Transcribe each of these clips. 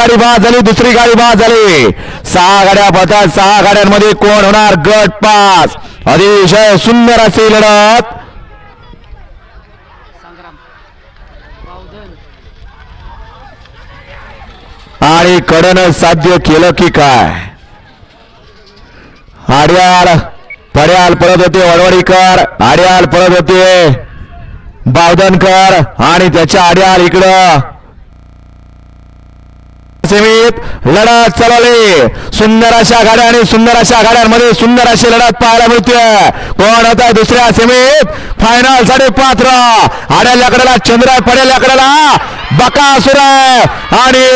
गाडी बाद झाली दुसरी गाडी बाद झाली सहा गाड्या पळतात सहा गाड्यांमध्ये कोण होणार? गट पास अतिशय सुंदर असे लढत. आणि कडनं साध्य केलं की काय? आड्याल पड्याल पडत होते वडवडीकर आड्याल पडत होते बावधनकर आणि त्याच्या आड्याल इकडं. सेमीत लढत चालवली. सुंदर अशा गाड्या आणि सुंदर अशा गाड्यांमध्ये सुंदर अशी लढत पाहायला मिळते. कोण होता दुसऱ्या सेमीत? फायनलसाठी पात्र. आड्याल्याकडेला चंद्र पड्याल्याकडेला बकासुर आहे आणि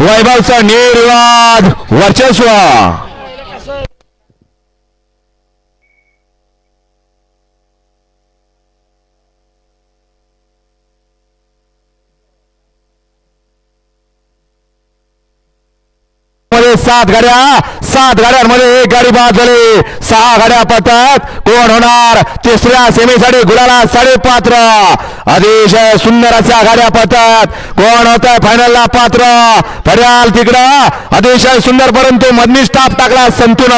वैभवचा निर्वाद वर्चस्व. मध्ये सात गाड्या सात गाड्यांमध्ये एक गाडी बाद झाली. सहा गाड्या पळतात कोण होणार? तिसऱ्या सेमीसाठी गुलाला साडे पात्र अतिशय सुंदर अशा गाड्या पळतात कोण होत फायनलला पात्र पर्याल तिकडं. अतिशय सुंदर परंतु मधनी स्टाफ टाकला संतून.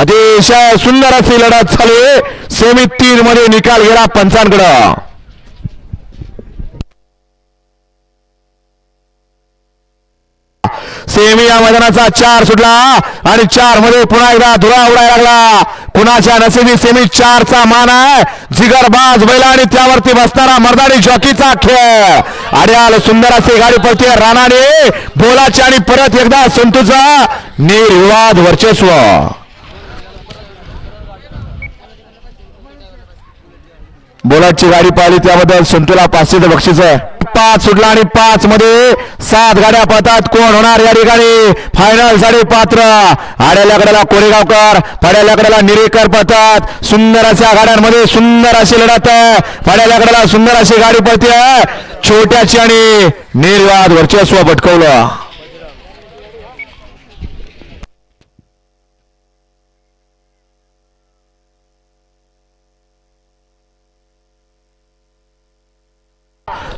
अतिशय सुंदर अशी लढत झाली. सेमी तीन मध्ये निकाल गेला पंचांकडं. सेमी या मैदानाचा चार सुटला आणि चारमध्ये पुन्हा एकदा धुरा उडायला लागला. कुणाच्या नशिबी सेमी चारचा मान आहे? जिगरबाज बैला आणि त्यावरती बसणारा मर्दानी जॉकीचा खेळ. अड्याल सुंदर असे गाडी पडते राणाने बोलाची आणि परत एकदा संतूचा निर्विवाद वर्चस्व. बोलाची गाडी पाहिली त्याबद्दल संतूला पाचशे बक्षीस आहे. पाच सुटला आणि पाच मध्ये सात गाड्या पळतात. कोण होणार या ठिकाणी? फायनलसाठी पात्र आड्याल्याकडेला कोरेगावकर फाड्याल्याकडेला निरेकर पळतात. सुंदर अशा गाड्यांमध्ये सुंदर अशी लढत आहे. फाड्याल्याकडेला सुंदर अशी गाडी पळते छोट्याची आणि निर्वाद वर्चस्व पटकवलं.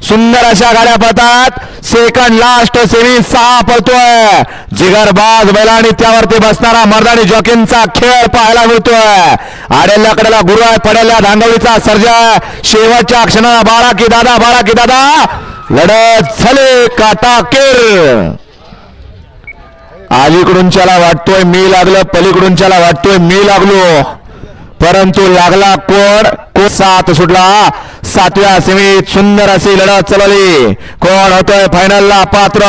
सुंदर अशा गाड्या पळतात. सेकंड लास्ट सेमी सहा पळतोय. जिगरबाज बैला त्यावरती बसणारा मर्दानी जॉकींचा खेळ पाहायला मिळतोय. आडेल्याकडेला गुरु आहे पडेल्या धांगवलीचा सर्जा. शेवटच्या क्षणाला बारा की दादा बारा की दादा. लढत झाले काटाकेर. अलीकडून त्याला वाटतोय मी लागलं पलीकडून त्याला वाटतोय मी लागलो. परंतु लागला कोण? को सात सुटला. सातव्या सेमीत सुंदर अशी लढत चालवली कोण होतोय फायनलला पात्र?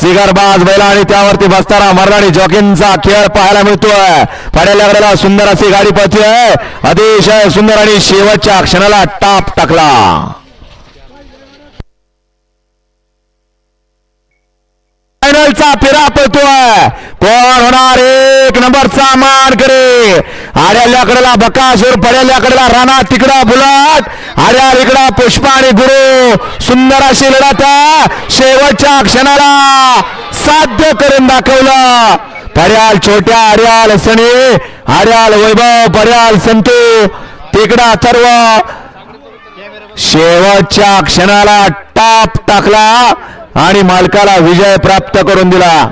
सिगरबाज बैला आणि त्यावरती बसताना मर्दानी जॉकिनचा खेळ पाहायला मिळतोय. पाड्याला सुंदर अशी गाडी पळतीय. अतिशय सुंदर आणि शेवटच्या क्षणाला टाप टाकला. फायनलचा फेरा पळतोय. कोण होणार? एक नंबरचा मान करे आड्याल्याकडेला बकासूर पड्याल्याकडेला राणा तिकडा बुलाट आड्या इकडा पुष्पा आणि गुरु. सुंदर अशी लढत शेवटच्या क्षणाला साध्य करून दाखवलं. पर्याल छोट्या आर्याल सनी आर्याल वैभव पर्याल संतू. तिकडा सर्व. शेवटच्या क्षणाला टाप टाकला आणि मालकाला विजय प्राप्त करून दिला.